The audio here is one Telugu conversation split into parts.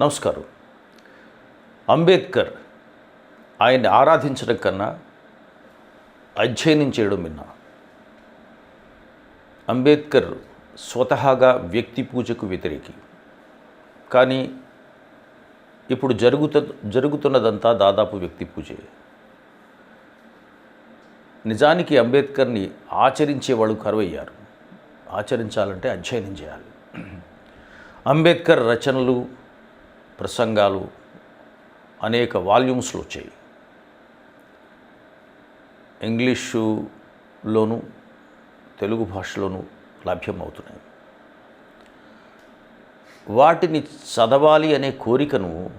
నమస్కారం. అంబేద్కర్ ఆయన్ని ఆరాధించడం కన్నా అధ్యయనం చేయడం విన్నా. అంబేద్కర్ స్వతహాగా వ్యక్తి పూజకు వ్యతిరేకి. కానీ ఇప్పుడు జరుగుతు జరుగుతున్నదంతా దాదాపు వ్యక్తి పూజే. నిజానికి అంబేద్కర్ని ఆచరించేవాళ్ళు కరువయ్యారు. ఆచరించాలంటే అధ్యయనం చేయాలి. అంబేద్కర్ రచనలు ప్రసంగాలు అనేక వాల్యూమ్స్లో వచ్చాయి. ఇంగ్లీషులోను తెలుగు భాషలోను లభ్యమవుతున్నాయి. వాటిని చదవాలి అనే కోరికను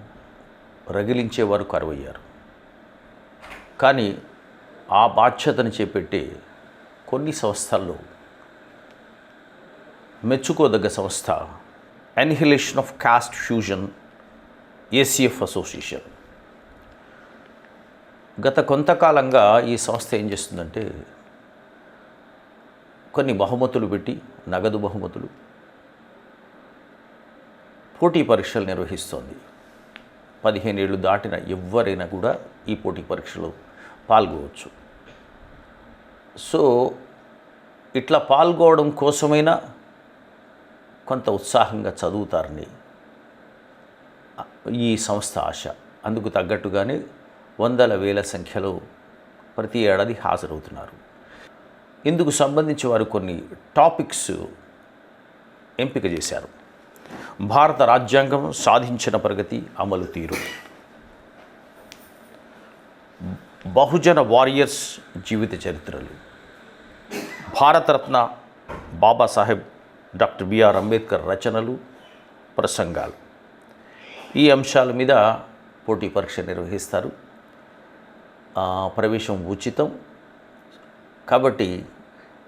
రగిలించేవారు కరువయ్యారు. కానీ ఆ బాధ్యతను చేపట్టే కొన్ని సంస్థల్లో మెచ్చుకోదగ్గ సంస్థ annihilation of caste fusion ACF association? గత కొంతకాలంగా ఈ సంస్థ ఏం చేస్తుందంటే కొన్ని బహుమతులు పెట్టి నగదు బహుమతులు పోటీ పరీక్షలు నిర్వహిస్తోంది. పదిహేను ఏళ్ళు దాటిన ఎవరైనా కూడా ఈ పోటీ పరీక్షలో పాల్గొవచ్చు. సో ఇట్లా పాల్గొవడం కోసమైనా కొంత ఉత్సాహంగా చదువుతారని ఈ సంస్థ ఆశ. అందుకు తగ్గట్టుగానే వందల వేల సంఖ్యలో ప్రతి ఏడాది హాజరవుతున్నారు. ఇందుకు సంబంధించి వారు కొన్ని టాపిక్స్ ఎంపిక చేశారు. భారత రాజ్యాంగం సాధించిన ప్రగతి అమలు తీరు. బహుజన వారియర్స్ జీవిత చరిత్రలు. Bharat Ratna Babasaheb doctor B R Ambedkar రచనలు ప్రసంగాలు. ఈ అంశాల మీద పోటీ పరీక్ష నిర్వహిస్తారు. ప్రవేశం ఉచితం. కాబట్టి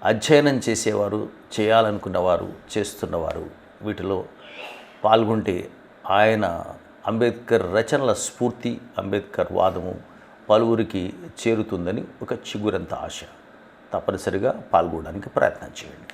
అధ్యయనం చేసేవారు చేయాలనుకున్నవారు చేస్తున్నవారు వీటిలో పాల్గొంటే ఆయన అంబేద్కర్ రచనల స్ఫూర్తి అంబేద్కర్ వాదము పలువురికి చేరుతుందని ఒక చిగురంత ఆశ. తప్పనిసరిగా పాల్గొనడానికి ప్రయత్నం చేయండి.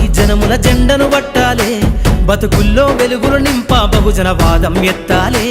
జనముల జెండను పట్టాలే బతుకుల్లో వెలుగులు నింపా బహుజన వాదం ఎత్తాలే.